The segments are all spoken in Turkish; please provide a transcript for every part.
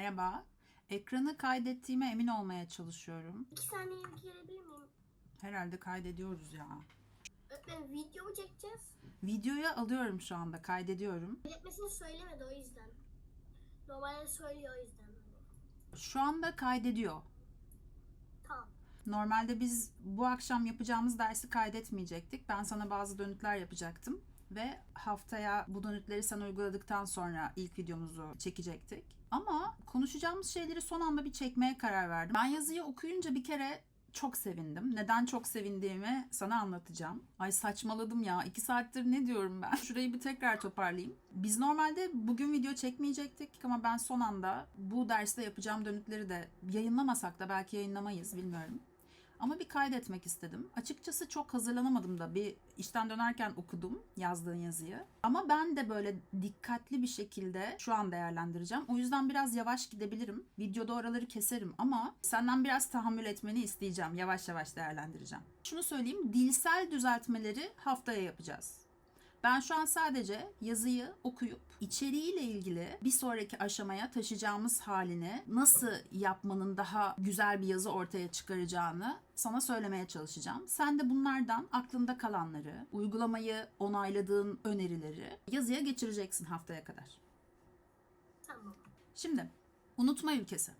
Merhaba. Ekranı kaydettiğime emin olmaya çalışıyorum. İki saniye girebilir miyim? Herhalde kaydediyoruz ya. Öğretmenim video mu çekeceğiz? Videoya alıyorum şu anda, kaydediyorum. Öğretmesini söylemedi o yüzden. Normalde söylüyor o yüzden. Şu anda kaydediyor. Tamam. Normalde biz bu akşam yapacağımız dersi kaydetmeyecektik. Ben sana bazı dönütler yapacaktım. Ve haftaya bu dönütleri sen uyguladıktan sonra ilk videomuzu çekecektik. Ama konuşacağımız şeyleri son anda bir çekmeye karar verdim. Ben yazıyı okuyunca bir kere çok sevindim. Neden çok sevindiğimi sana anlatacağım. Ay saçmaladım ya. iki saattir ne diyorum ben? Şurayı bir tekrar toparlayayım. Biz normalde bugün video çekmeyecektik ama ben son anda bu derste yapacağım dönütleri de yayınlamasak da belki yayınlamayız bilmiyorum. Ama bir kaydetmek istedim. Açıkçası çok hazırlanamadım da bir işten dönerken okudum yazdığın yazıyı. Ama ben de böyle dikkatli bir şekilde şu an değerlendireceğim. O yüzden biraz yavaş gidebilirim. Videoda oraları keserim ama senden biraz tahammül etmeni isteyeceğim. Yavaş yavaş değerlendireceğim. Şunu söyleyeyim, dilsel düzeltmeleri haftaya yapacağız. Ben şu an sadece yazıyı okuyup içeriğiyle ilgili bir sonraki aşamaya taşıyacağımız halini nasıl yapmanın daha güzel bir yazı ortaya çıkaracağını sana söylemeye çalışacağım. Sen de bunlardan aklında kalanları, uygulamayı onayladığın önerileri yazıya geçireceksin haftaya kadar. Tamam. Şimdi unutma ülkesi.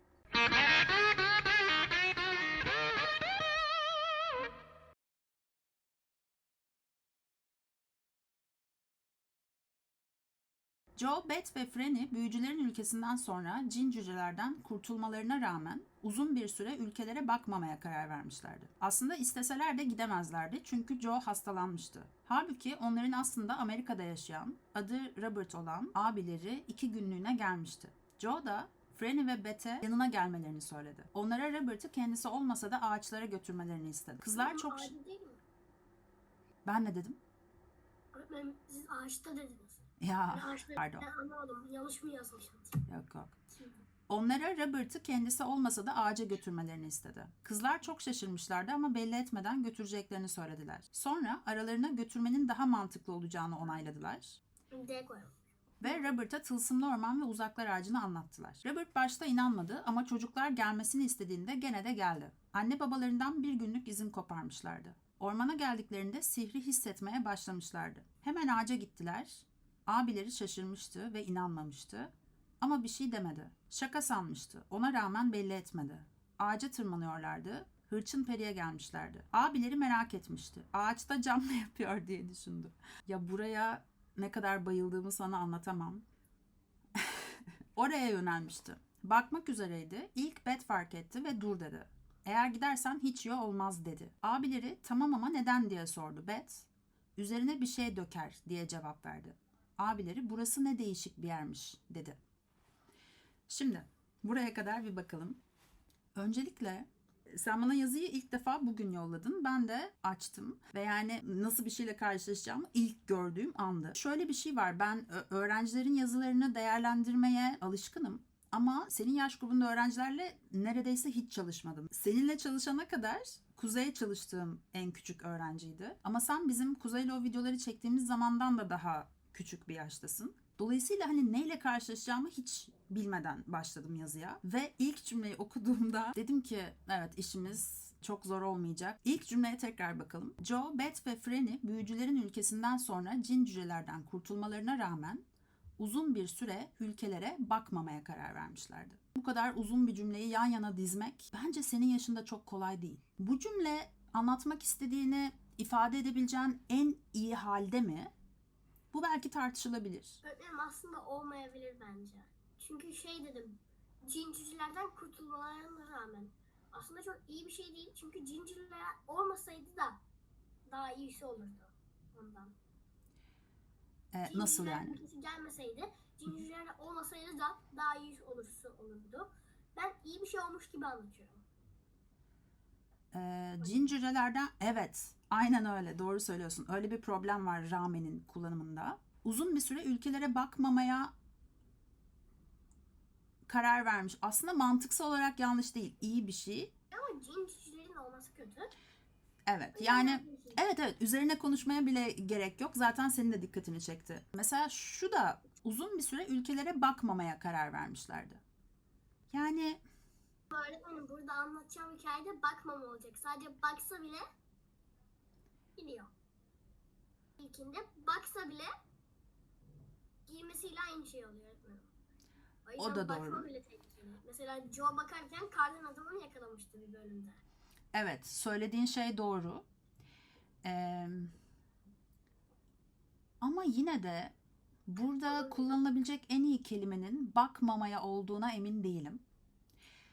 Joe, Beth ve Franny büyücülerin ülkesinden sonra cin cücelerden kurtulmalarına rağmen uzun bir süre ülkelere bakmamaya karar vermişlerdi. Aslında isteseler de gidemezlerdi çünkü Joe hastalanmıştı. Halbuki onların aslında Amerika'da yaşayan, adı Robert olan abileri iki günlüğüne gelmişti. Joe da Franny ve Beth'e yanına gelmelerini söyledi. Onlara Robert'ı kendisi olmasa da ağaçlara götürmelerini istedi. Kızlar çok... değil mi? Ben ne dedim? Öğretmenim siz ağaçta dediniz. Ya pardon. Ben anlamadım. Yanlış mı yazmışım? yok yok. Onlara Robert'ı kendisi olmasa da ağaca götürmelerini istedi. Kızlar çok şaşırmışlardı ama belli etmeden götüreceklerini söylediler. Sonra aralarına götürmenin daha mantıklı olacağını onayladılar. D koyalım. Ve Robert'a tılsımlı orman ve uzaklar ağacını anlattılar. Robert başta inanmadı ama çocuklar gelmesini istediğinde gene de geldi. Anne babalarından bir günlük izin koparmışlardı. Ormana geldiklerinde sihri hissetmeye başlamışlardı. Hemen ağaca gittiler. Abileri şaşırmıştı ve inanmamıştı. Ama bir şey demedi. Şaka sanmıştı. Ona rağmen belli etmedi. Ağaca tırmanıyorlardı. Hırçın periye gelmişlerdi. Abileri merak etmişti. Ağaçta cam ne yapıyor diye düşündü. Ya buraya ne kadar bayıldığımı sana anlatamam. Oraya yönelmişti. Bakmak üzereydi. İlk Bet fark etti ve dur dedi. Eğer gidersen hiç iyi olmaz dedi. Abileri tamam ama neden diye sordu Bet. Üzerine bir şey döker diye cevap verdi. Abileri burası ne değişik bir yermiş dedi. Şimdi buraya kadar bir bakalım. Öncelikle sen bana yazıyı ilk defa bugün yolladın. Ben de açtım ve yani nasıl bir şeyle karşılaşacağımı ilk gördüğüm andı. Şöyle bir şey var. Ben öğrencilerin yazılarını değerlendirmeye alışkınım. Ama senin yaş grubunda öğrencilerle neredeyse hiç çalışmadım. Seninle çalışana kadar Kuzey çalıştığım en küçük öğrenciydi. Ama sen bizim Kuzey'le o videoları çektiğimiz zamandan da daha küçük bir yaştasın. Dolayısıyla hani neyle karşılaşacağımı hiç bilmeden başladım yazıya. Ve ilk cümleyi okuduğumda dedim ki evet işimiz çok zor olmayacak. İlk cümleye tekrar bakalım. Joe, Beth ve Franny büyücülerin ülkesinden sonra cin cücelerden kurtulmalarına rağmen uzun bir süre ülkelere bakmamaya karar vermişlerdi. Bu kadar uzun bir cümleyi yan yana dizmek bence senin yaşında çok kolay değil. Bu cümle anlatmak istediğini ifade edebileceğin en iyi halde mi? Bu belki tartışılabilir. Öğretmenim aslında olmayabilir bence. Çünkü şey dedim. Cincicilerden kurtulmalarına rağmen. Aslında çok iyi bir şey değil. Çünkü cincirler olmasaydı da daha iyisi olurdu ondan. Ee, nasıl yani? gelmeseydi, cincirler olmasaydı da daha iyi olursa olurdu. Ben iyi bir şey olmuş gibi anlatıyorum. Ee, cin cücelerden evet aynen öyle doğru söylüyorsun. Öyle bir problem var ramenin kullanımında. Uzun bir süre ülkelere bakmamaya karar vermiş. Aslında mantıksal olarak yanlış değil. iyi bir şey. Ama cincirlerin olması kötü. Evet yani evet evet üzerine konuşmaya bile gerek yok. Zaten senin de dikkatini çekti. Mesela şu da uzun bir süre ülkelere bakmamaya karar vermişlerdi. Yani Öğretmenim burada anlatacağım hikayede bakmama olacak. Sadece baksa bile biliyor. İlkinde baksa bile giymesiyle aynı şey oluyor öğretmenim. O, O da doğru. bile tehlikeli. Mesela Joe bakarken kardan adamını yakalamıştı bir bölümde. Evet, söylediğin şey doğru. Ee, ama yine de burada kullanılabilecek en iyi kelimenin bakmamaya olduğuna emin değilim.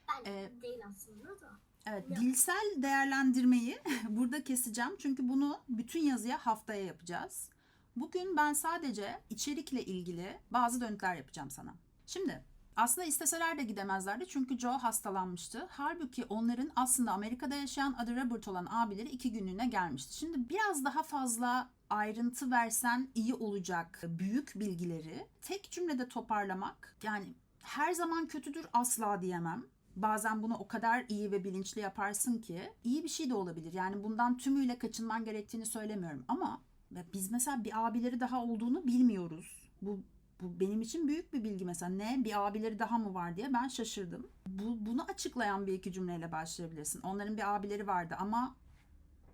Bence Ee, değil aslında da. Evet, dilsel değerlendirmeyi burada keseceğim çünkü bunu bütün yazıya haftaya yapacağız. Bugün ben sadece içerikle ilgili bazı dönütler yapacağım sana. Şimdi aslında isteseler de gidemezlerdi çünkü Joe hastalanmıştı. Halbuki onların aslında Amerika'da yaşayan adı Robert olan abileri iki günlüğüne gelmişti. Şimdi biraz daha fazla ayrıntı versen iyi olacak büyük bilgileri tek cümlede toparlamak yani her zaman kötüdür asla diyemem. Bazen bunu o kadar iyi ve bilinçli yaparsın ki iyi bir şey de olabilir. Yani bundan tümüyle kaçınman gerektiğini söylemiyorum ama biz mesela bir abileri daha olduğunu bilmiyoruz. Bu bu benim için büyük bir bilgi mesela. Ne bir abileri daha mı var diye ben şaşırdım. Bu bunu açıklayan bir iki cümleyle başlayabilirsin. Onların bir abileri vardı ama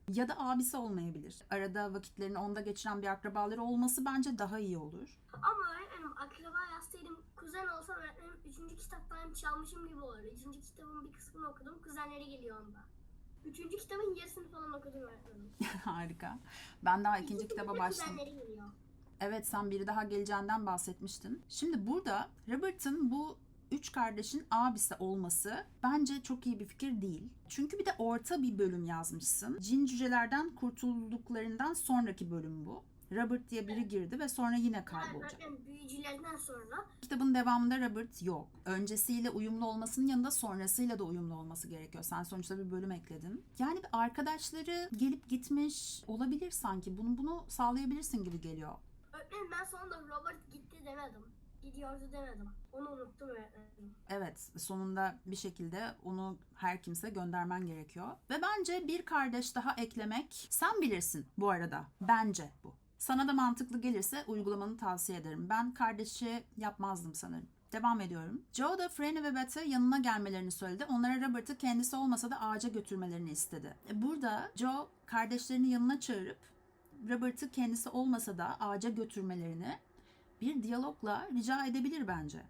ya da abisi olmayabilir. Arada vakitlerini onda geçiren bir akrabaları olması bence daha iyi olur. Ama öğretmenim akraba yazsaydım kuzen olsa öğretmenim üçüncü kitaptan çalmışım gibi olur. Üçüncü kitabın bir kısmını okudum. Kuzenleri geliyor onda. Üçüncü kitabın yarısını falan okudum öğretmenim. Harika. Ben daha ikinci kitaba kitabın başladım. Kuzenleri geliyor. Evet sen biri daha geleceğinden bahsetmiştin. Şimdi burada Robert'ın bu üç kardeşin abisi olması bence çok iyi bir fikir değil. Çünkü bir de orta bir bölüm yazmışsın. Cin cücelerden kurtulduklarından sonraki bölüm bu. Robert diye biri girdi ve sonra yine kaybolacak. öğretmenim büyücülerden sonra Kitabın devamında Robert yok. Öncesiyle uyumlu olmasının yanında sonrasıyla da uyumlu olması gerekiyor. Sen sonuçta bir bölüm ekledin. Yani bir arkadaşları gelip gitmiş olabilir sanki. Bunu bunu sağlayabilirsin gibi geliyor. öğretmenim ben sonunda Robert gitti demedim. Gidiyordu demedim. Onu unuttum öğretmenim. Evet, sonunda bir şekilde onu her kimse göndermen gerekiyor. Ve bence bir kardeş daha eklemek sen bilirsin bu arada. Bence bu. Sana da mantıklı gelirse uygulamanı tavsiye ederim. Ben kardeşi yapmazdım sanırım. Devam ediyorum. Joe da Franny ve Beth'e yanına gelmelerini söyledi. Onlara Robert'ı kendisi olmasa da ağaca götürmelerini istedi. E, Burada Joe kardeşlerini yanına çağırıp Robert'ı kendisi olmasa da ağaca götürmelerini bir diyalogla rica edebilir bence.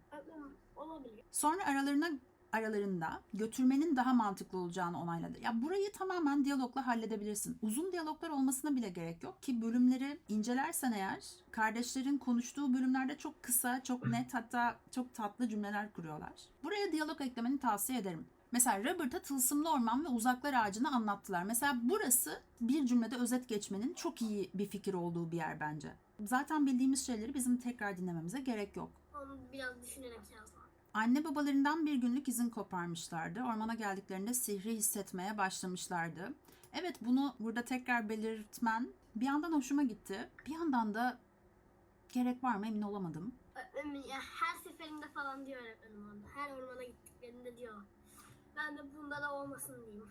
Olabilir. Sonra aralarına aralarında götürmenin daha mantıklı olacağını onayladı. Ya burayı tamamen diyalogla halledebilirsin. Uzun diyaloglar olmasına bile gerek yok ki bölümleri incelersen eğer kardeşlerin konuştuğu bölümlerde çok kısa, çok net hatta çok tatlı cümleler kuruyorlar. Buraya diyalog eklemeni tavsiye ederim. Mesela Robert'a tılsımlı orman ve uzaklar ağacını anlattılar. Mesela burası bir cümlede özet geçmenin çok iyi bir fikir olduğu bir yer bence. Zaten bildiğimiz şeyleri bizim tekrar dinlememize gerek yok. Onu biraz düşünerek yazdım. Anne babalarından bir günlük izin koparmışlardı. Ormana geldiklerinde sihri hissetmeye başlamışlardı. Evet bunu burada tekrar belirtmen bir yandan hoşuma gitti. Bir yandan da gerek var mı emin olamadım. Her seferinde falan diyor öğretmenim orada. Her ormana gittiklerinde diyor. Ben de bunda da olmasın diyeyim.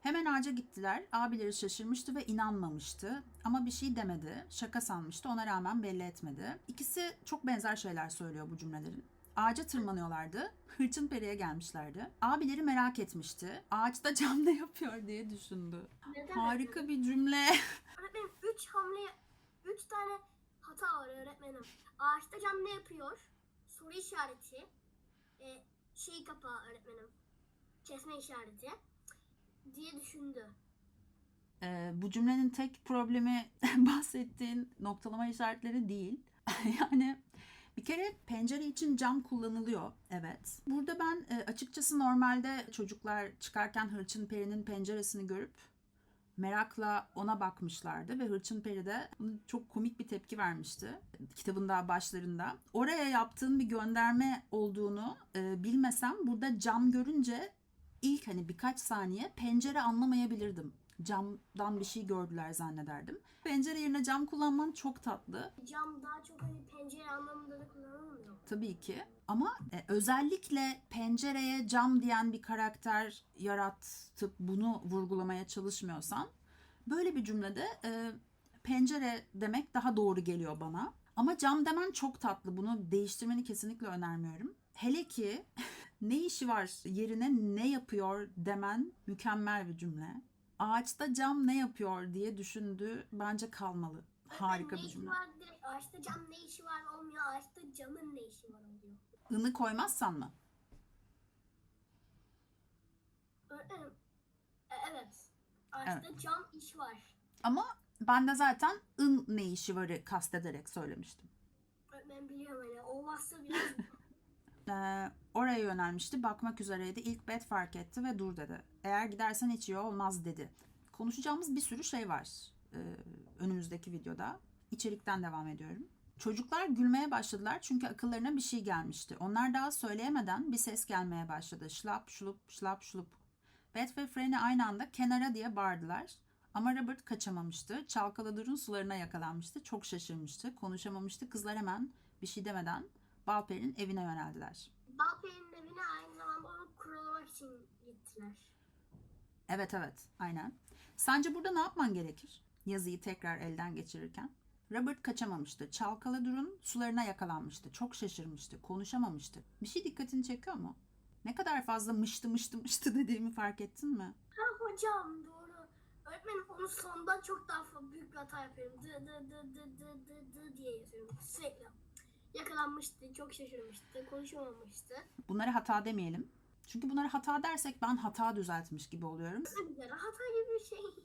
Hemen ağaca gittiler. Abileri şaşırmıştı ve inanmamıştı. Ama bir şey demedi. Şaka sanmıştı. Ona rağmen belli etmedi. İkisi çok benzer şeyler söylüyor bu cümlelerin. Ağaca tırmanıyorlardı. Hırçın periye gelmişlerdi. Abileri merak etmişti. Ağaçta cam ne yapıyor diye düşündü. Neden Harika bir cümle. Öğretmenim 3 hamle, 3 tane hata var öğretmenim. Ağaçta cam ne yapıyor? Soru işareti. E, şey kapağı öğretmenim. Kesme işareti. Diye düşündü. Ee, bu cümlenin tek problemi bahsettiğin noktalama işaretleri değil. yani bir kere pencere için cam kullanılıyor. Evet. Burada ben e, açıkçası normalde çocuklar çıkarken Hırçın Peri'nin penceresini görüp merakla ona bakmışlardı ve Hırçın Peri de çok komik bir tepki vermişti kitabın daha başlarında. Oraya yaptığın bir gönderme olduğunu e, bilmesem burada cam görünce ilk hani birkaç saniye pencere anlamayabilirdim. Camdan bir şey gördüler zannederdim. Pencere yerine cam kullanman çok tatlı. Cam daha çok hani pencere anlamında da kullanılmıyor. Tabii ki. Ama e, özellikle pencereye cam diyen bir karakter yaratıp bunu vurgulamaya çalışmıyorsan böyle bir cümlede e, pencere demek daha doğru geliyor bana. Ama cam demen çok tatlı. Bunu değiştirmeni kesinlikle önermiyorum. Hele ki ne işi var yerine ne yapıyor demen mükemmel bir cümle. Ağaçta cam ne yapıyor diye düşündüğü bence kalmalı. Harika bir cümle. var ağaçta cam ne işi var olmuyor. Ağaçta camın ne işi var oluyor. Inı koymazsan mı? E, evet. Ağaçta cam iş var. Ama ben de zaten ın ne işi varı kastederek söylemiştim. Öğretmenim biliyorum hani olmazsa biraz oraya yönelmişti. Bakmak üzereydi. İlk Bet fark etti ve dur dedi. Eğer gidersen hiç iyi olmaz dedi. Konuşacağımız bir sürü şey var ee, önümüzdeki videoda. İçerikten devam ediyorum. Çocuklar gülmeye başladılar çünkü akıllarına bir şey gelmişti. Onlar daha söyleyemeden bir ses gelmeye başladı. Şlap şulup şlap şulup. Bet ve Franny aynı anda kenara diye bağırdılar. Ama Robert kaçamamıştı. Çalkaladırın sularına yakalanmıştı. Çok şaşırmıştı. Konuşamamıştı. Kızlar hemen bir şey demeden Balper'in evine yöneldiler. Balper'in evine aynı zamanda onu kurulamak için gittiler. Evet evet aynen. Sence burada ne yapman gerekir? Yazıyı tekrar elden geçirirken. Robert kaçamamıştı. Çalkaladır'ın sularına yakalanmıştı. Çok şaşırmıştı. Konuşamamıştı. Bir şey dikkatini çekiyor mu? Ne kadar fazla mıştı mıştı mıştı dediğimi fark ettin mi? Ha hocam doğru. Öğretmenim onu sonda çok daha büyük bir hata yapıyorum. Dı dı dı dı dı dı dı diye yazıyorum sürekli. Yakalanmıştı, çok şaşırmıştı, konuşamamıştı. Bunları hata demeyelim. Çünkü bunları hata dersek ben hata düzeltmiş gibi oluyorum. Hata gibi bir şey.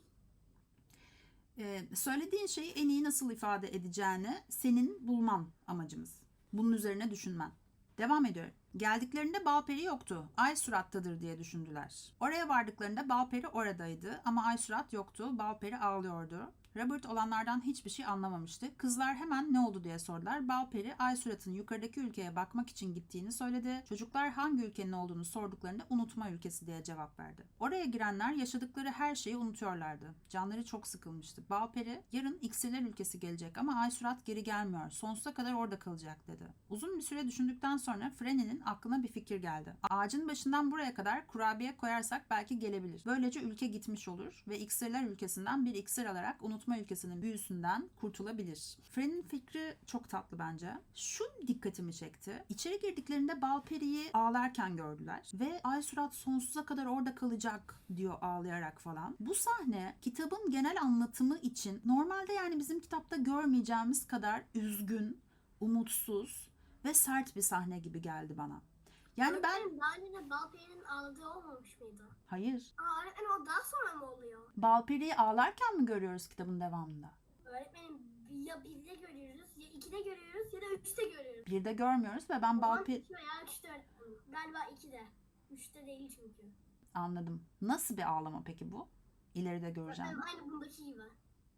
Ee, söylediğin şeyi en iyi nasıl ifade edeceğini senin bulman amacımız. Bunun üzerine düşünmen. Devam ediyorum. Geldiklerinde Balperi yoktu. Ay surattadır diye düşündüler. Oraya vardıklarında Balperi oradaydı ama Ay surat yoktu. Balperi ağlıyordu. Robert olanlardan hiçbir şey anlamamıştı. Kızlar hemen ne oldu diye sordular. Balperi Ay suratın yukarıdaki ülkeye bakmak için gittiğini söyledi. Çocuklar hangi ülkenin olduğunu sorduklarında unutma ülkesi diye cevap verdi. Oraya girenler yaşadıkları her şeyi unutuyorlardı. Canları çok sıkılmıştı. Balperi yarın iksirler ülkesi gelecek ama Ay surat geri gelmiyor. Sonsuza kadar orada kalacak dedi. Uzun bir süre düşündükten sonra Frenny'nin aklına bir fikir geldi. Ağacın başından buraya kadar kurabiye koyarsak belki gelebilir. Böylece ülke gitmiş olur ve iksirler ülkesinden bir iksir alarak unutma ülkesinin büyüsünden kurtulabilir. Fren'in fikri çok tatlı bence. Şu dikkatimi çekti. İçeri girdiklerinde Balperi'yi ağlarken gördüler ve Ay Surat sonsuza kadar orada kalacak diyor ağlayarak falan. Bu sahne kitabın genel anlatımı için normalde yani bizim kitapta görmeyeceğimiz kadar üzgün, umutsuz ve sert bir sahne gibi geldi bana. Yani ben daha önce de Balper'in ağladığı olmamış mıydı? hayır Aa öğretmenim o daha sonra mı oluyor? Balperi'yi ağlarken mi görüyoruz kitabın devamında? Öğretmenim ya birde görüyoruz, ya ikide görüyoruz ya da üçte görüyoruz. Bir de görmüyoruz ve ben Balperi veya üçte öğretmenim. Galiba ikide. Üçte değil çünkü. anladım. Nasıl bir ağlama peki bu? İleride göreceğim. Öğretmenim aynı bundaki gibi.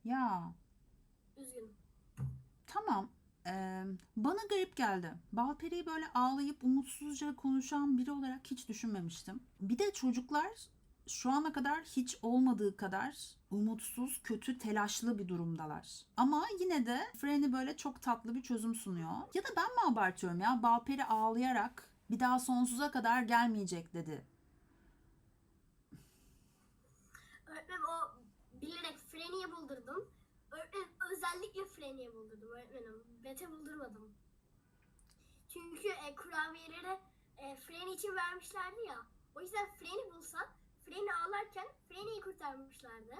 Ya Üzgün. tamam. Ee, bana garip geldi. Balperi'yi böyle ağlayıp umutsuzca konuşan biri olarak hiç düşünmemiştim. Bir de çocuklar şu ana kadar hiç olmadığı kadar umutsuz, kötü, telaşlı bir durumdalar. Ama yine de Franny böyle çok tatlı bir çözüm sunuyor. Ya da ben mi abartıyorum ya? Balperi ağlayarak bir daha sonsuza kadar gelmeyecek dedi. Öğretmenim o bilerek Freni'ye buldurdum. Özellikle Freni'ye buldurdum öğretmenim. Bete buldurmadım. Çünkü e, kurabiyeleri e, Freni için vermişlerdi ya. O yüzden Freni bulsa Freni ağlarken Freni'yi kurtarmışlardı.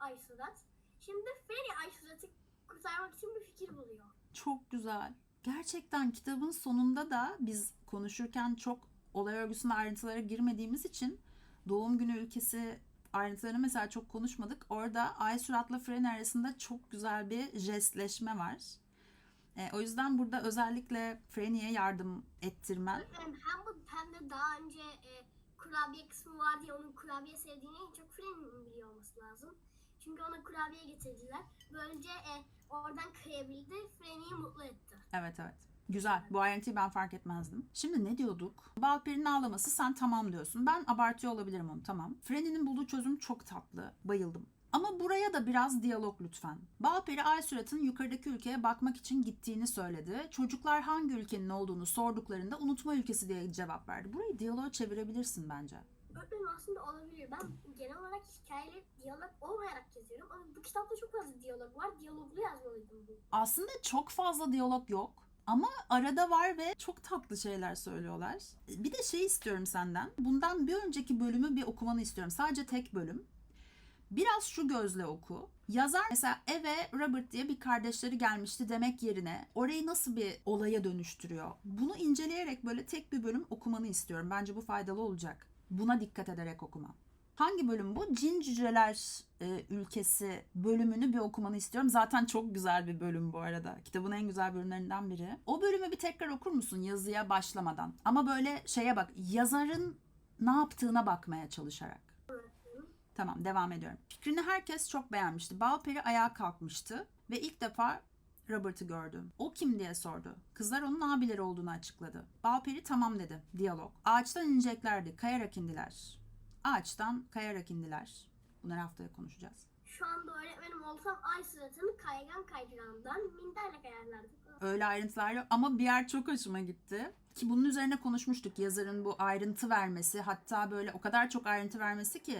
Ay Surat. Şimdi Freni Ay Surat'ı kurtarmak için bir fikir buluyor. Çok güzel. Gerçekten kitabın sonunda da biz konuşurken çok olay örgüsünde ayrıntılara girmediğimiz için doğum günü ülkesi ayrıntılarını mesela çok konuşmadık. Orada Ay Surat'la Fren arasında çok güzel bir jestleşme var. E, o yüzden burada özellikle Frenny'e yardım ettirmen hem bu hem de daha önce e, kurabiye kısmı vardı ya onun kurabiye sevdiğini en çok Freni'nin biliyor olması lazım. Çünkü ona kurabiye getirdiler. Böylece e, oradan kıyabildi. Freni'yi mutlu etti. Evet evet. Güzel. Bu ayrıntıyı ben fark etmezdim. Şimdi ne diyorduk? Balperi'nin ağlaması sen tamam diyorsun. Ben abartıyor olabilirim onu tamam. Frenny'nin bulduğu çözüm çok tatlı. Bayıldım. Ama buraya da biraz diyalog lütfen. Balperi Aysurat'ın yukarıdaki ülkeye bakmak için gittiğini söyledi. Çocuklar hangi ülkenin olduğunu sorduklarında unutma ülkesi diye cevap verdi. Burayı diyaloğa çevirebilirsin bence. Öğretmenim aslında olabilir. Ben genel olarak hikayeleri diyalog olmayarak yazıyorum. Ama bu kitapta çok fazla diyalog var. Diyaloglu yazmalıydım bu. Aslında çok fazla diyalog yok. Ama arada var ve çok tatlı şeyler söylüyorlar. Bir de şey istiyorum senden. Bundan bir önceki bölümü bir okumanı istiyorum. Sadece tek bölüm. Biraz şu gözle oku. Yazar mesela eve Robert diye bir kardeşleri gelmişti demek yerine orayı nasıl bir olaya dönüştürüyor? Bunu inceleyerek böyle tek bir bölüm okumanı istiyorum. Bence bu faydalı olacak. Buna dikkat ederek okuma. Hangi bölüm bu? Cin Cüceler e, Ülkesi bölümünü bir okumanı istiyorum. Zaten çok güzel bir bölüm bu arada. Kitabın en güzel bölümlerinden biri. O bölümü bir tekrar okur musun yazıya başlamadan? Ama böyle şeye bak, yazarın ne yaptığına bakmaya çalışarak. Tamam devam ediyorum. Fikrini herkes çok beğenmişti. Balperi ayağa kalkmıştı ve ilk defa Robert'ı gördü. O kim diye sordu. Kızlar onun abileri olduğunu açıkladı. Balperi tamam dedi. Diyalog. Ağaçtan ineceklerdi. Kayarak indiler. Ağaçtan kayarak indiler. Bunları haftaya konuşacağız. Şu anda öğretmenim olsam ay suratını kaygan kaydırandan minderle kayarlardı. Öyle ayrıntılar yok ama bir yer çok hoşuma gitti. Ki bunun üzerine konuşmuştuk. Yazarın bu ayrıntı vermesi hatta böyle o kadar çok ayrıntı vermesi ki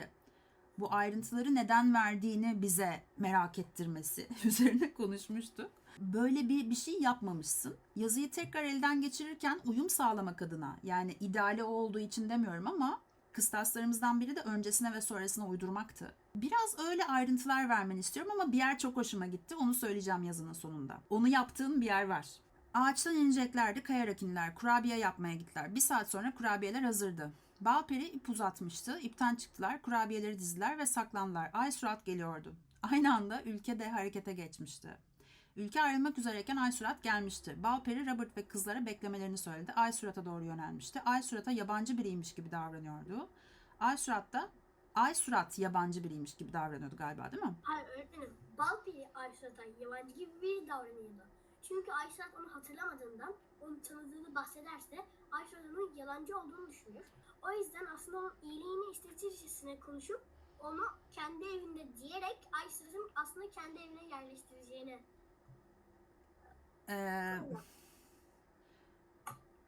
bu ayrıntıları neden verdiğini bize merak ettirmesi üzerine konuşmuştuk. Böyle bir bir şey yapmamışsın. Yazıyı tekrar elden geçirirken uyum sağlamak adına yani ideali o olduğu için demiyorum ama kıstaslarımızdan biri de öncesine ve sonrasına uydurmaktı. Biraz öyle ayrıntılar vermeni istiyorum ama bir yer çok hoşuma gitti. Onu söyleyeceğim yazının sonunda. Onu yaptığın bir yer var. Ağaçtan ineceklerdi, kayarak indiler. Kurabiye yapmaya gittiler. Bir saat sonra kurabiyeler hazırdı. Balperi ip uzatmıştı. İpten çıktılar, kurabiyeleri dizdiler ve saklandılar. Ay surat geliyordu. Aynı anda ülke de harekete geçmişti. Ülke ayrılmak üzereyken Ay Surat gelmişti. Balperi Robert ve kızlara beklemelerini söyledi. Ay Surat'a doğru yönelmişti. Ay Surat'a yabancı biriymiş gibi davranıyordu. Ay Surat da Ay Surat yabancı biriymiş gibi davranıyordu galiba değil mi? Hayır öğretmenim. Balperi Aysurat'a yabancı gibi bir davranıyordu. Çünkü Aysurat onu hatırlamadığından onu tanıdığını bahsederse Aysurat onun yalancı olduğunu düşünür. O yüzden aslında onun iyiliğini istetircesine konuşup onu kendi evinde diyerek Aysurat'ın aslında kendi evine yerleştireceğini Ee,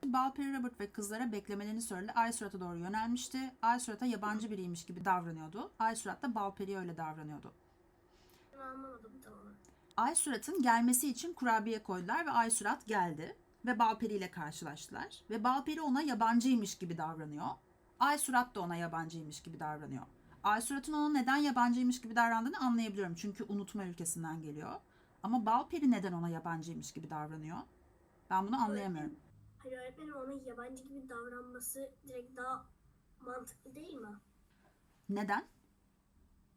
Balperi Robert ve kızlara beklemelerini söyledi. Ay Surat'a doğru yönelmişti. Ay Surat'a yabancı biriymiş gibi davranıyordu. Ay Surat da Balperi'ye öyle davranıyordu. Ben anlamadım tamamen. Ay Surat'ın gelmesi için kurabiye koydular ve Ay Surat geldi. Ve Balperi ile karşılaştılar. Ve Balperi ona yabancıymış gibi davranıyor. Ay Surat da ona yabancıymış gibi davranıyor. Ay Surat'ın ona neden yabancıymış gibi davrandığını anlayabiliyorum. Çünkü unutma ülkesinden geliyor. Ama Balperi neden ona yabancıymış gibi davranıyor? Ben bunu anlayamıyorum. Hani öğretmenim ona yabancı gibi davranması direkt daha mantıklı değil mi? Neden?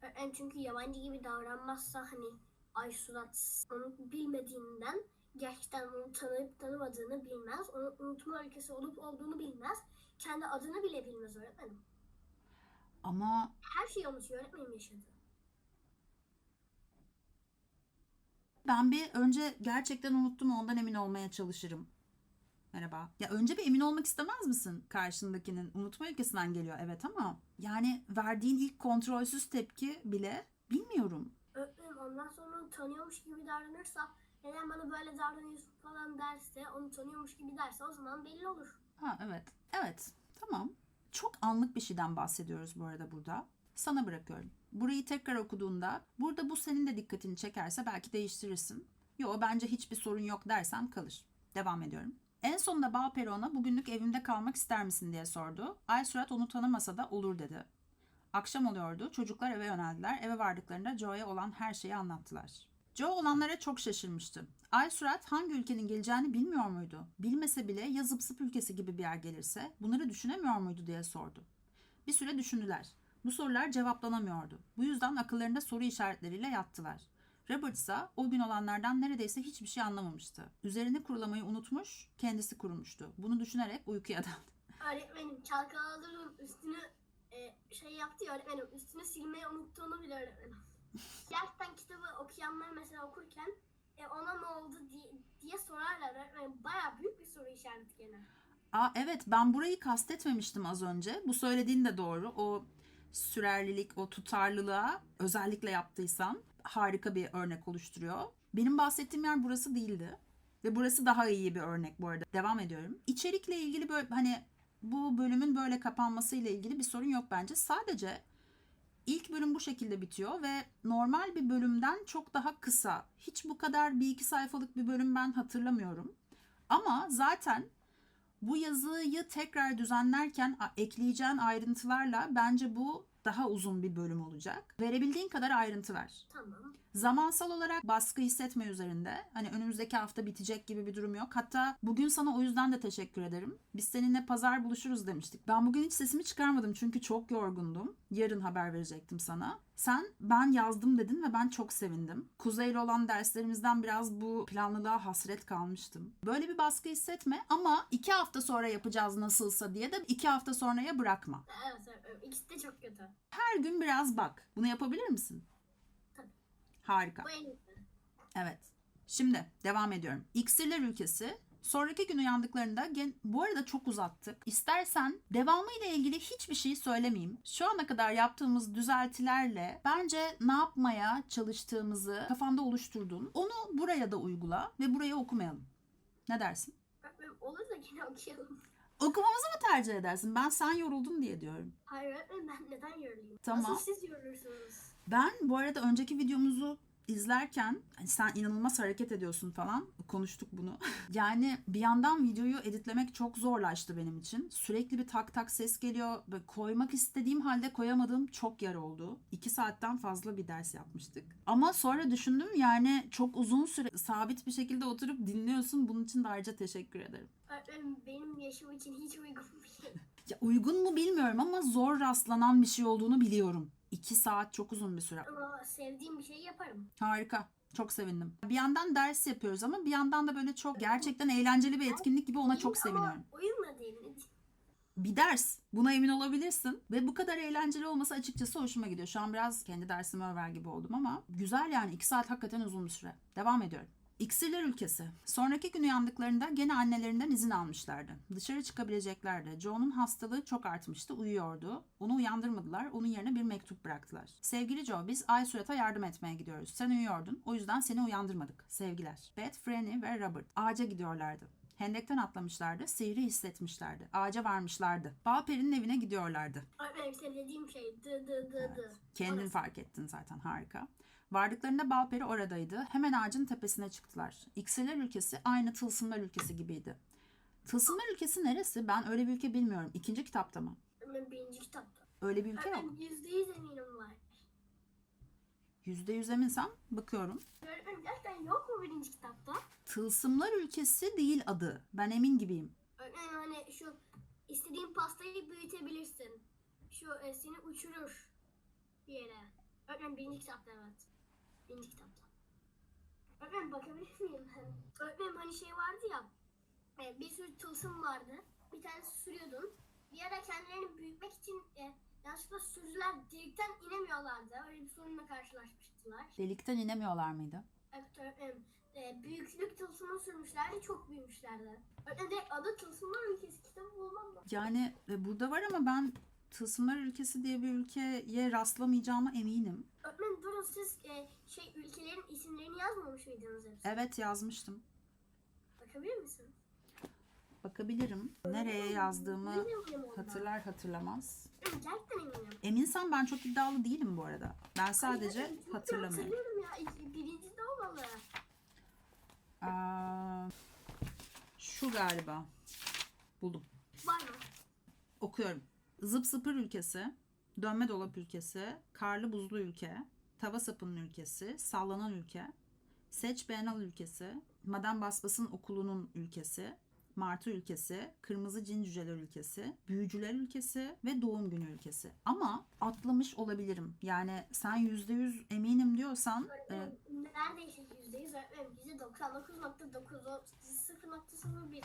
Öğretmenim çünkü yabancı gibi davranmazsa hani Aysurat onu bilmediğinden gerçekten onu tanıyıp tanımadığını bilmez. Onu unutma ülkesi olup olduğunu bilmez. Kendi adını bile bilmez öğretmenim. Ama Her şeyi unutuyor öğretmenim yaşadığı. Ben bir önce gerçekten unuttum ondan emin olmaya çalışırım. Merhaba. Ya önce bir emin olmak istemez misin karşındakinin? Unutma ülkesinden geliyor evet ama yani verdiğin ilk kontrolsüz tepki bile bilmiyorum. Öğretmenim ondan sonra tanıyormuş gibi davranırsa neden bana böyle davranıyorsun falan derse onu tanıyormuş gibi derse o zaman belli olur. Ha evet. Evet. Tamam. Çok anlık bir şeyden bahsediyoruz bu arada burada. Sana bırakıyorum. Burayı tekrar okuduğunda burada bu senin de dikkatini çekerse belki değiştirirsin. Yo bence hiçbir sorun yok dersem kalır. Devam ediyorum. En sonunda Balperi ona bugünlük evimde kalmak ister misin diye sordu. Ay Surat onu tanımasa da olur dedi. Akşam oluyordu. Çocuklar eve yöneldiler. Eve vardıklarında Joe'ya olan her şeyi anlattılar. Joe olanlara çok şaşırmıştı. Ay Surat hangi ülkenin geleceğini bilmiyor muydu? Bilmese bile ya zıp ülkesi gibi bir yer gelirse bunları düşünemiyor muydu diye sordu. Bir süre düşündüler. Bu sorular cevaplanamıyordu. Bu yüzden akıllarında soru işaretleriyle yattılar. Robert ise o gün olanlardan neredeyse hiçbir şey anlamamıştı. Üzerini kurulamayı unutmuş, kendisi kurumuştu. Bunu düşünerek uykuya daldı. Öğretmenim çalkaladığım üstünü e, şey yaptı ya öğretmenim üstünü silmeyi unuttuğunu bile öğretmenim. Gerçekten kitabı okuyanlar mesela okurken e, ona ne oldu diye, diye sorarlar öğretmenim. Baya büyük bir soru işareti gene. Aa evet ben burayı kastetmemiştim az önce. Bu söylediğin de doğru. O sürerlilik, o tutarlılığa özellikle yaptıysan harika bir örnek oluşturuyor. Benim bahsettiğim yer burası değildi. Ve burası daha iyi bir örnek bu arada. Devam ediyorum. İçerikle ilgili böyle hani bu bölümün böyle kapanmasıyla ilgili bir sorun yok bence. Sadece ilk bölüm bu şekilde bitiyor ve normal bir bölümden çok daha kısa. Hiç bu kadar bir iki sayfalık bir bölüm ben hatırlamıyorum. Ama zaten bu yazıyı tekrar düzenlerken ekleyeceğin ayrıntılarla bence bu daha uzun bir bölüm olacak. Verebildiğin kadar ayrıntı ver. Tamam. Zamansal olarak baskı hissetme üzerinde. Hani önümüzdeki hafta bitecek gibi bir durum yok. Hatta bugün sana o yüzden de teşekkür ederim. Biz seninle pazar buluşuruz demiştik. Ben bugün hiç sesimi çıkarmadım çünkü çok yorgundum. Yarın haber verecektim sana. Sen ben yazdım dedin ve ben çok sevindim. Kuzey'le olan derslerimizden biraz bu planlılığa hasret kalmıştım. Böyle bir baskı hissetme ama iki hafta sonra yapacağız nasılsa diye de iki hafta sonraya bırakma. Evet, evet. İkisi de çok kötü. Her gün biraz bak. Bunu yapabilir misin? Tabii. Harika. Bu en iyisi. Evet. Şimdi devam ediyorum. İksirler ülkesi sonraki gün uyandıklarında gen- bu arada çok uzattık. İstersen devamı ile ilgili hiçbir şey söylemeyeyim. Şu ana kadar yaptığımız düzeltilerle bence ne yapmaya çalıştığımızı kafanda oluşturdun. Onu buraya da uygula ve buraya okumayalım. Ne dersin? Öğretmenim olur da yine okuyalım. Okumamızı mı tercih edersin? Ben sen yoruldun diye diyorum. Hayır öğretmenim ben neden yorulayım? Tamam. Asıl siz yorulursunuz. Ben bu arada önceki videomuzu izlerken hani sen inanılmaz hareket ediyorsun falan konuştuk bunu. yani bir yandan videoyu editlemek çok zorlaştı benim için. Sürekli bir tak tak ses geliyor. Böyle koymak istediğim halde koyamadığım çok yer oldu. İki saatten fazla bir ders yapmıştık. Ama sonra düşündüm yani çok uzun süre sabit bir şekilde oturup dinliyorsun. Bunun için de ayrıca teşekkür ederim. Benim yaşım için hiç uygun bir şey. Ya uygun mu bilmiyorum ama zor rastlanan bir şey olduğunu biliyorum. İki saat çok uzun bir süre. Ama sevdiğim bir şeyi yaparım. Harika. Çok sevindim. Bir yandan ders yapıyoruz ama bir yandan da böyle çok gerçekten eğlenceli bir etkinlik gibi ona çok seviniyorum. Ama oyun da değil. Bir ders. Buna emin olabilirsin. Ve bu kadar eğlenceli olması açıkçası hoşuma gidiyor. Şu an biraz kendi dersimi över gibi oldum ama güzel yani. iki saat hakikaten uzun bir süre. Devam ediyorum. İksirler ülkesi. Sonraki gün uyandıklarında gene annelerinden izin almışlardı. Dışarı çıkabileceklerdi. Joe'nun hastalığı çok artmıştı, uyuyordu. Onu uyandırmadılar, onun yerine bir mektup bıraktılar. Sevgili Joe, biz Ay Surat'a yardım etmeye gidiyoruz. Sen uyuyordun, o yüzden seni uyandırmadık. Sevgiler. Beth, Franny ve Robert ağaca gidiyorlardı. Hendekten atlamışlardı, sihri hissetmişlerdi. Ağaca varmışlardı. Balperi'nin evine gidiyorlardı. Öğretmenim sevdiğim şey dı dı dı dı. Kendin Orası. fark ettin zaten harika. Vardıklarında Balperi oradaydı. Hemen ağacın tepesine çıktılar. İksirler ülkesi aynı tılsımlar ülkesi gibiydi. Tılsımlar ülkesi neresi? Ben öyle bir ülke bilmiyorum. İkinci kitapta mı? Öğretmenim birinci kitapta. Öyle bir ülke yok. Öğretmenim yüzde yüz eminim var. Yüzde yüz eminsem bakıyorum. Öğretmenim gerçekten yok mu birinci kitapta? Tılsımlar ülkesi değil adı. Ben emin gibiyim. Öğretmenim hani şu istediğin pastayı büyütebilirsin. Şu e, seni uçurur bir yere. Öğretmenim birinci kitapta evet. Birinci kitapta. Öğretmenim bakabilir miyim ben? Öğretmenim hani şey vardı ya. e, bir sürü tılsım vardı. Bir tanesi sürüyordun. Bir ara kendilerini büyütmek için e, yanlışlıkla sürdüler. Delikten inemiyorlardı. Öyle bir sorunla karşılaşmıştılar. Delikten inemiyorlar mıydı? Evet öğretmenim. E, büyüklük tılsımı sürmüşlerdi. Çok büyümüşlerdi. Öğretmenim direkt adı Tılsımlar Ülkesi kitabı bulmam lazım. Yani e, burada var ama ben Tılsımlar ülkesi diye bir ülkeye rastlamayacağıma eminim. Öğretmenim durun siz e, şey ülkelerin isimlerini yazmamış mıydınız hepsi? Evet yazmıştım. Bakabilir misin? Bakabilirim. Nereye yazdığımı hatırlar hatırlamaz. Gerçekten eminim. Eminsem ben çok iddialı değilim bu arada. Ben sadece Hayır, hatırlamıyorum. Hatırlıyorum ya. Birinci de olmalı. Aa, şu galiba. Buldum. Var mı? Okuyorum. Zıp sıpır ülkesi, dönme dolap ülkesi, karlı buzlu ülke, tava sapının ülkesi, sallanan ülke, seç beğenal ülkesi, Madame Basbas'ın okulunun ülkesi, Martı ülkesi, Kırmızı Cin Cüceler ülkesi, Büyücüler ülkesi ve Doğum Günü ülkesi. Ama atlamış olabilirim. Yani sen %100 eminim diyorsan e, Öğretmenim, neredeyse yüzde yüz öğretmenim. Yüzde 99.9 o 0.01.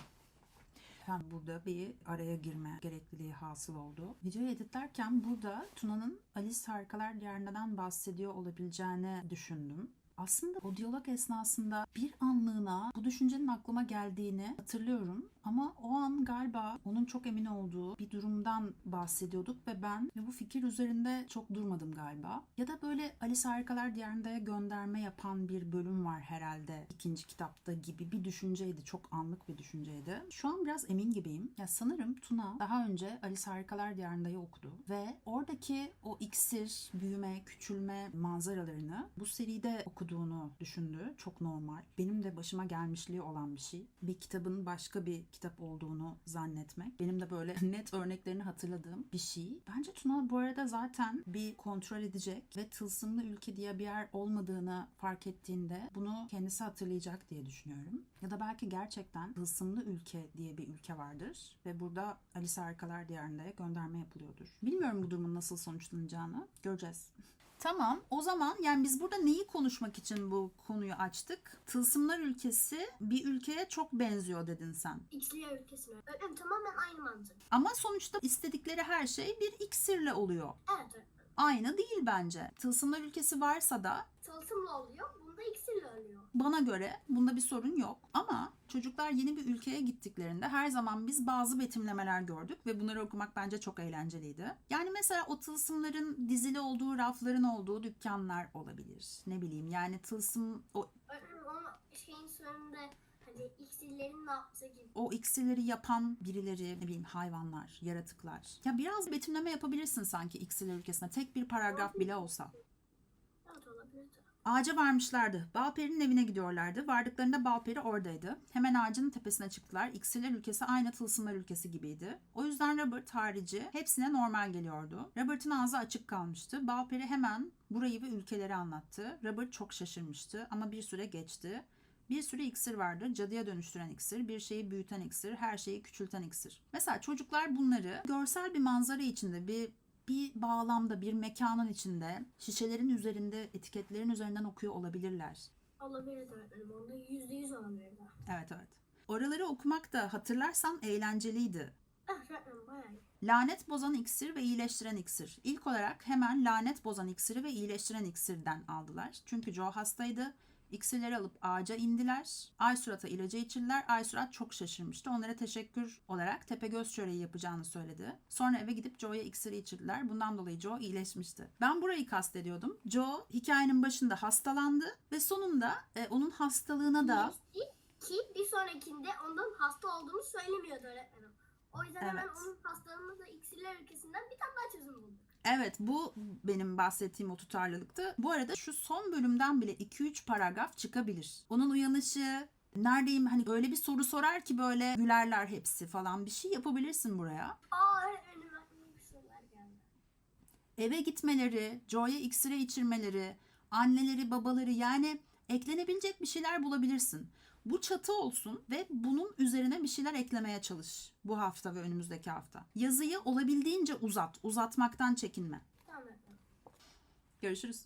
Ben burada bir araya girme gerekliliği hasıl oldu. Videoyu editlerken burada Tuna'nın Alice Harikalar Diyarı'ndan bahsediyor olabileceğini düşündüm. Aslında o diyalog esnasında bir anlığına bu düşüncenin aklıma geldiğini hatırlıyorum Ama o an galiba onun çok emin olduğu bir durumdan bahsediyorduk ve ben ve bu fikir üzerinde çok durmadım galiba. Ya da böyle Alice Harikalar Diyarı'nda gönderme yapan bir bölüm var herhalde ikinci kitapta gibi bir düşünceydi. Çok anlık bir düşünceydi. Şu an biraz emin gibiyim. Ya sanırım Tuna daha önce Alice Harikalar Diyarı'nda'yı okudu ve oradaki o iksir, büyüme, küçülme manzaralarını bu seride okuduğunu düşündü. Çok normal. Benim de başıma gelmişliği olan bir şey. Bir kitabın başka bir kitap olduğunu zannetmek. Benim de böyle net örneklerini hatırladığım bir şey. Bence Tuna bu arada zaten bir kontrol edecek ve tılsımlı ülke diye bir yer olmadığını fark ettiğinde bunu kendisi hatırlayacak diye düşünüyorum. Ya da belki gerçekten tılsımlı ülke diye bir ülke vardır ve burada Alice Harikalar Diyarı'nda gönderme yapılıyordur. Bilmiyorum bu durumun nasıl sonuçlanacağını. Göreceğiz. Tamam o zaman yani biz burada neyi konuşmak için bu konuyu açtık? Tılsımlar ülkesi bir ülkeye çok benziyor dedin sen. X'liler ülkesine. Öğretmenim tamamen aynı mantık. Ama sonuçta istedikleri her şey bir iksirle oluyor. Evet öğretmenim. Aynı değil bence. Tılsımlar ülkesi varsa da Tılsımlı oluyor. Oluyor. bana göre bunda bir sorun yok. Ama çocuklar yeni bir ülkeye gittiklerinde her zaman biz bazı betimlemeler gördük ve bunları okumak bence çok eğlenceliydi. Yani mesela o tılsımların dizili olduğu rafların olduğu dükkanlar olabilir. Ne bileyim yani tılsım o onu şeyin sonunda hani iksirlerin ne yaptığı gibi. o iksirleri yapan birileri, ne bileyim hayvanlar, yaratıklar. Ya biraz betimleme yapabilirsin sanki iksirler ülkesine. Tek bir paragraf bile olsa. Ağaca varmışlardı. Balperi'nin evine gidiyorlardı. Vardıklarında Balperi oradaydı. Hemen ağacın tepesine çıktılar. İksirler ülkesi aynı tılsımlar ülkesi gibiydi. O yüzden Robert harici hepsine normal geliyordu. Robert'ın ağzı açık kalmıştı. Balperi hemen burayı ve ülkeleri anlattı. Robert çok şaşırmıştı ama bir süre geçti. Bir sürü iksir vardı. Cadıya dönüştüren iksir, bir şeyi büyüten iksir, her şeyi küçülten iksir. Mesela çocuklar bunları görsel bir manzara içinde bir bir bağlamda, bir mekanın içinde şişelerin üzerinde, etiketlerin üzerinden okuyor olabilirler. Olabilirdi öğretmenim. Onda yüzde yüz olabilirdi. Evet evet. Oraları okumak da hatırlarsan eğlenceliydi. Evet öğretmenim bayağı iyi. Lanet bozan iksir ve iyileştiren iksir. İlk olarak hemen lanet bozan iksiri ve iyileştiren iksirden aldılar. Çünkü Joe hastaydı. İksirleri alıp ağaca indiler. Aysurat'a ilacı içirdiler. Aysurat çok şaşırmıştı. Onlara teşekkür olarak Tepegöz çöreği yapacağını söyledi. Sonra eve gidip Joe'ya iksiri içirdiler. Bundan dolayı Joe iyileşmişti. Ben burayı kastediyordum. Joe hikayenin başında hastalandı ve sonunda e, onun hastalığına da Ki bir sonrakinde ondan hasta olduğunu söylemiyordu öğretmenim. O yüzden hemen Evet. onun hastalığını da iksirler ülkesinden bir tane daha çözüm bulduk. Evet bu benim bahsettiğim o tutarlılıktı. Bu arada şu son bölümden bile 2-3 paragraf çıkabilir. Onun uyanışı, neredeyim hani öyle bir soru sorar ki böyle gülerler hepsi falan bir şey yapabilirsin buraya. Aa aklıma bir sorular geldi. Eve gitmeleri, Joe'ya iksire içirmeleri, anneleri, babaları yani eklenebilecek bir şeyler bulabilirsin. Bu çatı olsun ve bunun üzerine bir şeyler eklemeye çalış bu hafta ve önümüzdeki hafta. Yazıyı olabildiğince uzat, uzatmaktan çekinme. Tamam. Görüşürüz.